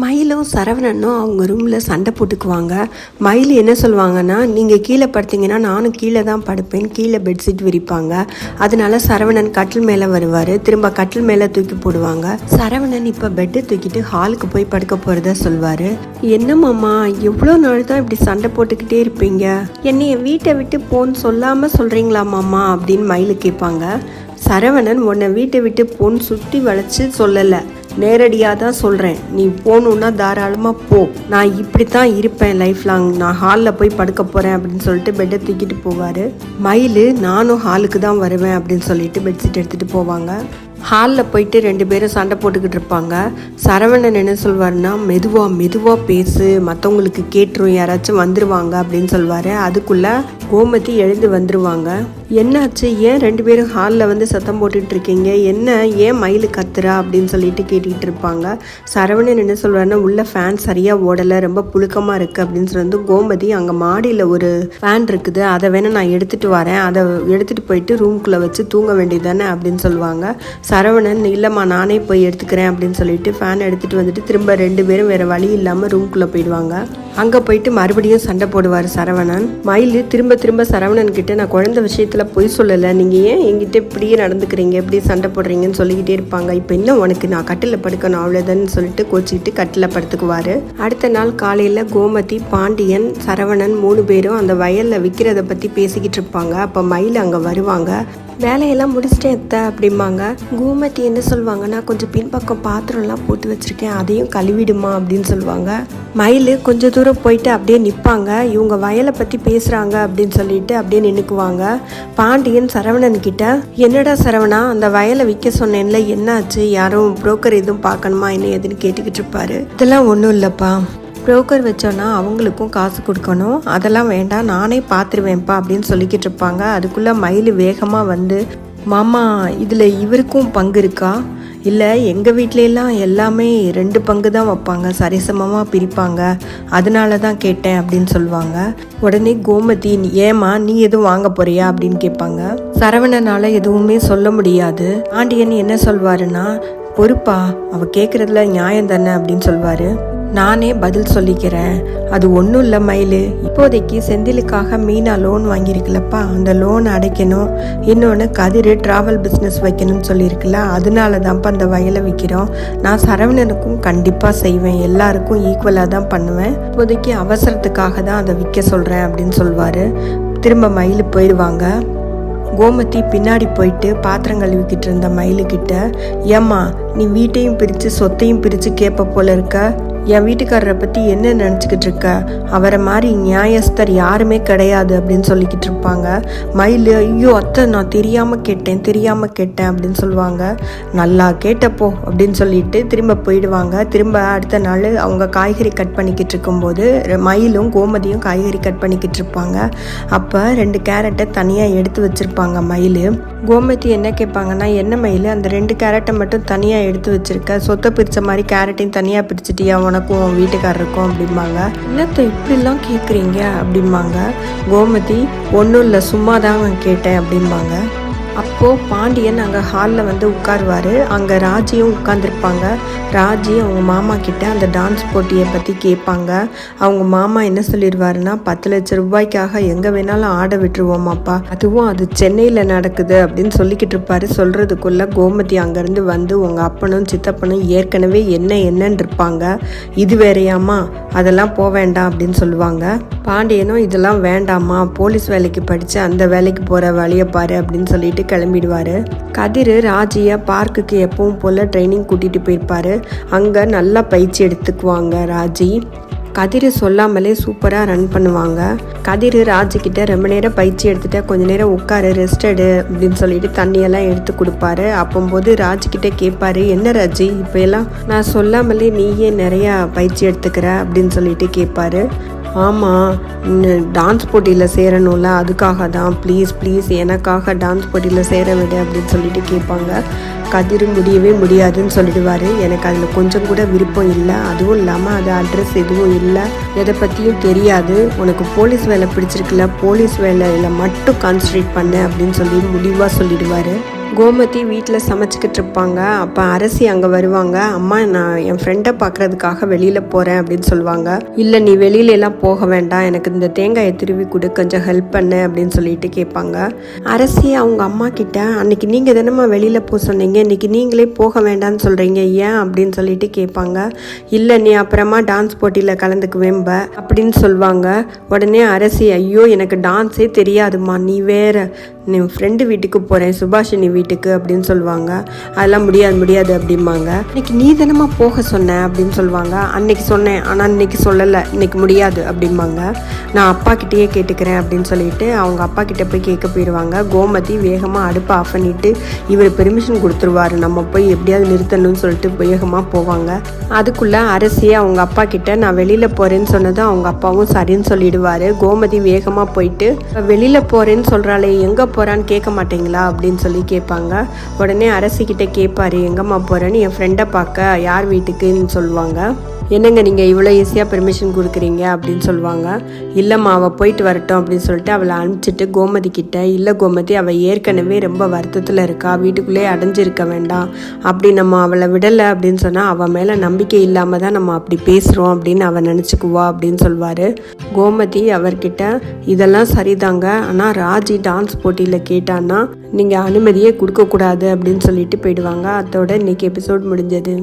மயிலும் சரவணனும் அவங்க ரூமில் சண்டை போட்டுக்குவாங்க. மயில் என்ன சொல்லுவாங்கன்னா நீங்கள் கீழே படுத்தீங்கன்னா நானும் கீழே தான் படுப்பேன். கீழே பெட்ஷீட் விரிப்பாங்க. அதனால சரவணன் கட்டில் மேலே வருவார். திரும்ப கட்டில் மேலே தூக்கி போடுவாங்க. சரவணன் இப்போ பெட்டு தூக்கிட்டு ஹாலுக்கு போய் படுக்க போகிறத சொல்வார். என்னம்மாம்மா எவ்வளோ நாள் தான் இப்படி சண்டை போட்டுக்கிட்டே இருப்பீங்க? என்னைய வீட்டை விட்டு போன்னு சொல்லாமல் சொல்கிறீங்களாம்மாம்மா அப்படின்னு மயில் கேட்பாங்க. சரவணன் உன்னை வீட்டை விட்டு போன்னு சுற்றி வளைச்சி சொல்லலை. நேரடியாக தான் சொல்கிறேன் நீ போகணுன்னா தாராளமாக போ. நான் இப்படி தான் இருப்பேன் லைஃப் லாங் நான் ஹாலில் போய் படுக்க போகிறேன் அப்படின்னு சொல்லிட்டு பெட்டை தூக்கிட்டு போவார். மயில் நானும் ஹாலுக்கு தான் வருவேன் அப்படின்னு சொல்லிட்டு பெட்ஷீட் எடுத்துகிட்டு போவாங்க. ஹாலில் போயிட்டு ரெண்டு பேரும் சண்டை போட்டுக்கிட்டு இருப்பாங்க. சரவணன் என்ன சொல்வார்னா மெதுவாக மெதுவாக பேசு. மற்றவங்களுக்கு கேட்டுரும். யாராச்சும் வந்துடுவாங்க அப்படின்னு சொல்வார். அதுக்குள்ளே கோமதி எழுந்து வந்துருவாங்க. என்னாச்சு? ஏன் ரெண்டு பேரும் ஹாலில் வந்து சத்தம் போட்டுட்டு இருக்கீங்க என்ன? ஏன் மயில் கத்துறா? அப்படின்னு சொல்லிட்டு கேட்டுக்கிட்டு இருப்பாங்க சரவணன் என்ன சொல்வாருன்னா உள்ள ஃபேன் சரியாக ஓடலை. ரொம்ப புழுக்கமாக இருக்குது அப்படின்னு சொல்லி கோமதி அங்கே மாடியில் ஒரு ஃபேன் இருக்குது. அதை வேணால் நான் எடுத்துகிட்டு வரேன். அதை எடுத்துகிட்டு போயிட்டு ரூம்குள்ளே வச்சு தூங்க வேண்டியது தானே அப்படின்னு சொல்லுவாங்க. சரவணன் இல்லைம்மா நானே போய் எடுத்துக்கிறேன். அப்படின்னு சொல்லிட்டு ஃபேன் எடுத்துகிட்டு வந்துட்டு திரும்ப ரெண்டு பேரும் வேறு வழி இல்லாமல் ரூம்குள்ளே போயிடுவாங்க. அங்கே போயிட்டு மறுபடியும் சண்டை போடுவார் சரவணன். மயில் திரும்ப திரும்ப சரவணன் கிட்ட நான் குழந்தை விஷயத்தில் பொய் சொல்லலை. நீங்கள் ஏன் என்கிட்ட இப்படியே நடந்துக்கிறீங்க? இப்படி சண்டை போடுறீங்கன்னு சொல்லிக்கிட்டே இருப்பாங்க. இப்போ என்ன உனக்கு? நான் கட்டில் படுக்கணும் அவ்வளோதான்னு சொல்லிட்டு கோச்சிக்கிட்டு கட்டில் படுத்துக்குவார். அடுத்த நாள் காலையில் கோமதி பாண்டியன் சரவணன் மூணு பேரும் அந்த வயலில் விற்கிறத பற்றி பேசிக்கிட்டு இருப்பாங்க. அப்போ மயில் அங்கே வருவாங்க. வேலையெல்லாம் முடிச்சிட்டேன் எத்த அப்படிம்பாங்க. கோமதி என்ன சொல்லுவாங்கன்னா கொஞ்சம் பின்பக்கம் பாத்திரம்லாம் போட்டு வச்சுருக்கேன் அதையும் கழுவிடுமா? அப்படின்னு சொல்லுவாங்க. மயில் கொஞ்சம் தூரம் போயிட்டு அப்படியே நிற்பாங்க இவங்க வயலை பற்றி பேசுகிறாங்க அப்படின்னு சொல்லிட்டு அப்படியே நின்றுக்குவாங்க பாண்டியன் சரவணன் கிட்ட என்னடா சரவணா அந்த வயலை விற்க சொன்னேன்ல என்னாச்சு? யாரும் புரோக்கர் எதுவும் பார்க்கணுமா? என்ன ஏதுன்னு கேட்டுக்கிட்டு இருப்பாரு. இதெல்லாம் ஒன்றும் இல்லைப்பா. ப்ரோக்கர் வச்சோன்னா அவங்களுக்கும் காசு கொடுக்கணும். அதெல்லாம் வேண்டாம் நானே பார்த்துருவேன்ப்பா அப்படின்னு சொல்லிக்கிட்டு இருப்பாங்க. அதுக்குள்ளே மயில் வேகமாக வந்து மாமா இதில் இவருக்கும் பங்கு இருக்கா? இல்லை எங்கள் வீட்லலாம் எல்லாமே ரெண்டு பங்கு தான் வைப்பாங்க. சரிசமமாக பிரிப்பாங்க. அதனால தான் கேட்டேன் அப்படின்னு சொல்லுவாங்க. உடனே கோமதி ஏமா ஏம்மா நீ எதுவும் வாங்க போறியா? அப்படின்னு கேட்பாங்க. சரவணனால் எதுவுமே சொல்ல முடியாது. ஆண்டியன் என்ன சொல்வாருன்னா பொறுப்பா அவ கேட்குறதுல நியாயம் தானே? அப்படின்னு சொல்வாரு. நானே பதில் சொல்லிக்கிறேன். அது ஒன்றும் இல்லை மயில். இப்போதைக்கு செந்திலுக்காக மீனா லோன் வாங்கியிருக்குல்லப்பா அந்த லோன் அடைக்கணும். இன்னொன்று கதிர் ட்ராவல் பிஸ்னஸ் வைக்கணும்னு சொல்லியிருக்குல்ல. அதனால தான்ப்பா அந்த வயலை விற்கிறோம் நான் சரவணனுக்கும் கண்டிப்பாக செய்வேன். எல்லாருக்கும் ஈக்குவலாக தான் பண்ணுவேன். இப்போதைக்கு அவசரத்துக்காக தான் அதை விற்க சொல்கிறேன் அப்படின்னு சொல்வார். திரும்ப மயில் போயிடுவாங்க. கோமதி பின்னாடி போயிட்டு பாத்திரம் கழுவிக்கிட்டு இருந்த மயிலுக்கிட்ட ஏம்மா நீ வீட்டையும் பிரித்து சொத்தையும் பிரித்து கேட்ப போல இருக்க. என் வீட்டுக்காரரை பற்றி என்ன நினச்சிக்கிட்டு இருக்க? அவரை மாதிரி நியாயஸ்தர் யாருமே கிடையாது அப்படின்னு சொல்லிக்கிட்டு இருப்பாங்க. மயில் ஐயோ அத்தை நான் தெரியாமல் கேட்டேன் தெரியாமல் கேட்டேன் அப்படின்னு சொல்லுவாங்க. நல்லா கேட்டப்போ அப்படின்னு சொல்லிட்டு திரும்ப போயிடுவாங்க. திரும்ப அடுத்த நாள் அவங்க காய்கறி கட் பண்ணிக்கிட்டு இருக்கும்போது மயிலும் கோமதியும் காய்கறி கட் பண்ணிக்கிட்டு இருப்பாங்க. அப்போ ரெண்டு கேரட்டை தனியாக எடுத்து வச்சுருப்பாங்க மயில். கோமதி என்ன கேட்பாங்கன்னா என்ன மயில்? அந்த ரெண்டு கேரட்டை மட்டும் தனியாக எடுத்து வச்சுருக்க? சொத்தை பிரித்த மாதிரி கேரட்டையும் தனியாக பிரிச்சிட்டியா? உனக்கும் உன் வீட்டுக்காரருக்கும் அப்படிம்பாங்க. என்னத்தை இப்படிலாம் கேட்குறீங்க அப்படிம்பாங்க. கோமதி ஒன்றும் இல்லை சும்மா தான் கேட்டேன் அப்படிம்பாங்க. அப்போது பாண்டியன் அங்கே ஹாலில் வந்து உட்காருவார். அங்கே ராஜியும் உட்காந்துருப்பாங்க ராஜி அவங்க மாமா கிட்ட அந்த டான்ஸ் போட்டியை பற்றி கேட்பாங்க. அவங்க மாமா என்ன சொல்லிடுவாருன்னா பத்து லட்ச ரூபாய்க்காக எங்கே வேணாலும் ஆட விட்டுருவோமாப்பா. அதுவும் அது சென்னையில் நடக்குது அப்படின்னு சொல்லிக்கிட்டு இருப்பாரு. சொல்கிறதுக்குள்ளே கோமதி அங்கேருந்து வந்து உங்கள் அப்பனும் சித்தப்பனும் ஏற்கனவே என்ன என்னன்னு இருப்பாங்க. இது வேறையாமா அதெல்லாம் போக வேண்டாம் அப்படின்னு சொல்லுவாங்க. பாண்டியனும் இதெல்லாம் வேண்டாமா போலீஸ் வேலைக்கு படித்து அந்த வேலைக்கு போகிற வழியை பாரு அப்படின்னு சொல்லிட்டு கிளம்பி கிளம்பிடுவார் கதிர் ராஜியை பார்க்குக்கு எப்பவும் போல் ட்ரைனிங் கூட்டிகிட்டு போயிருப்பாரு. அங்கே நல்லா பயிற்சி எடுத்துக்குவாங்க ராஜி. கதிர் சொல்லாமலே சூப்பராக ரன் பண்ணுவாங்க. கதிர் ராஜிக்கிட்ட ரொம்ப நேரம் பயிற்சி எடுத்துகிட்டு கொஞ்ச நேரம் உட்காரு ரெஸ்ட் எடு அப்படின்னு சொல்லிட்டு தண்ணியெல்லாம் எடுத்து கொடுப்பாரு. அப்போம்போது ராஜிக்கிட்ட கேட்பாரு என்ன ராஜி? இப்போ எல்லாம் நான் சொல்லாமலே நீயே நிறையா பயிற்சி எடுத்துக்கிற? அப்படின்னு சொல்லிட்டு கேட்பாரு. ஆமாம் டான்ஸ் போட்டியில் சேரணும்ல அதுக்காக தான் ப்ளீஸ் ப்ளீஸ் எனக்காக டான்ஸ் போட்டியில் சேர விடு அப்படின்னு சொல்லிட்டு கேட்பாங்க. கதிர் முடியவே முடியாதுன்னு சொல்லிடுவார். எனக்கு அதில் கொஞ்சம் கூட விருப்பம் இல்லை. அதுவும் இல்லாமல் அது அட்ரஸ் எதுவும் இல்லை. எதை பற்றியும் தெரியாது. உனக்கு போலீஸ் வேலை பிடிச்சிருக்குல்ல போலீஸ் வேலையில் மட்டும் கான்சன்ட்ரேட் பண்ண அப்படின்னு சொல்லி முடிவாக சொல்லிடுவார். கோமதி வீட்டில் சமைச்சிக்கிட்டு இருப்பாங்க. அப்போ அரசி அங்கே வருவாங்க. அம்மா நான் என் ஃப்ரெண்டை பார்க்கறதுக்காக வெளியில் போகிறேன் அப்படின்னு சொல்லுவாங்க. இல்லை நீ வெளியில எல்லாம் போக வேண்டாம். எனக்கு இந்த தேங்காயை திருவி கொடு. கொஞ்சம் ஹெல்ப் பண்ணு அப்படின்னு சொல்லிட்டு கேட்பாங்க. அரசி அவங்க அம்மா கிட்ட அன்னைக்கு நீங்கள் தானம்மா வெளியில் போக சொன்னீங்க. இன்னைக்கு நீங்களே போக வேண்டாம்னு சொல்கிறீங்க ஏன்? அப்படின்னு சொல்லிட்டு கேட்பாங்க. இல்லை நீ அப்புறமா டான்ஸ் போட்டியில் கலந்துக்குவேம்ப அப்படின்னு சொல்லுவாங்க. உடனே அரசி ஐயோ எனக்கு டான்ஸே தெரியாதும்மா. நீ வேற நீ ஃப்ரெண்டு வீட்டுக்கு போகிறேன் சுபாஷினி வீட்டுக்கு அப்படின்னு சொல்லுவாங்க. அதெல்லாம் முடியாது முடியாது அப்படிம்பாங்க. இன்னைக்கு நீ தானம்மா போக சொன்ன அப்படின்னு சொல்லுவாங்க. அன்னைக்கு சொன்னேன் ஆனால் இன்னைக்கு சொல்லலை. இன்னைக்கு முடியாது அப்படிம்பாங்க. நான் அப்பா கிட்டேயே கேட்டுக்கிறேன் அப்படின்னு சொல்லிட்டு அவங்க அப்பா கிட்டே போய் கேட்க போயிடுவாங்க கோமதி வேகமாக அடுப்பை ஆஃப் பண்ணிட்டு இவர் பெர்மிஷன் கொடுத்துருவாரு. நம்ம போய் எப்படியாவது நிறுத்தணும்னு சொல்லிட்டு வேகமாக போவாங்க. அதுக்குள்ளே அரசியை அவங்க அப்பா கிட்ட நான் வெளியில் போகிறேன்னு சொன்னதும் அவங்க அப்பாவும் சரின்னு சொல்லிடுவார். கோமதி வேகமாக போயிட்டு வெளியில் போகிறேன்னு சொல்கிறாளே எங்கே போகிறான்னு கேட்க மாட்டீங்களா அப்படின்னு சொல்லி கேட்பாங்க. உடனே அரசிக்கிட்ட கேட்பாரு எங்கம்மா போகிறேன்னு என் ஃப்ரெண்டை பார்க்க யார் வீட்டுக்குன்னு சொல்லுவாங்க. என்னங்க நீங்கள் இவ்வளோ ஈஸியாக பெர்மிஷன் கொடுக்குறீங்க அப்படின்னு சொல்லுவாங்க. இல்லைம்மா அவள் போயிட்டு வரட்டும் அப்படின்னு சொல்லிட்டு அவளை அனுப்பிச்சிட்டு கோமதி கிட்ட இல்லை கோமதி அவள் ஏற்கனவே ரொம்ப வருத்தத்தில் இருக்கா வீட்டுக்குள்ளேயே அடைஞ்சிருக்க வேண்டாம். அப்படி நம்ம அவளை விடலை அப்படின்னு சொன்னால் அவள் மேலே நம்பிக்கை இல்லாமல் தான் நம்ம அப்படி பேசுகிறோம் அப்படின்னு அவள் நினச்சிக்குவா அப்படின்னு சொல்வார் கோமதி அவர்கிட்ட இதெல்லாம் சரிதாங்க. ஆனால் ராஜி டான்ஸ் போட்டியில் கேட்டான்னா நீங்கள் அனுமதியே கொடுக்கக்கூடாது அப்படின்னு சொல்லிட்டு போயிடுவாங்க. அதோட இன்னைக்கு எபிசோட் முடிஞ்சது.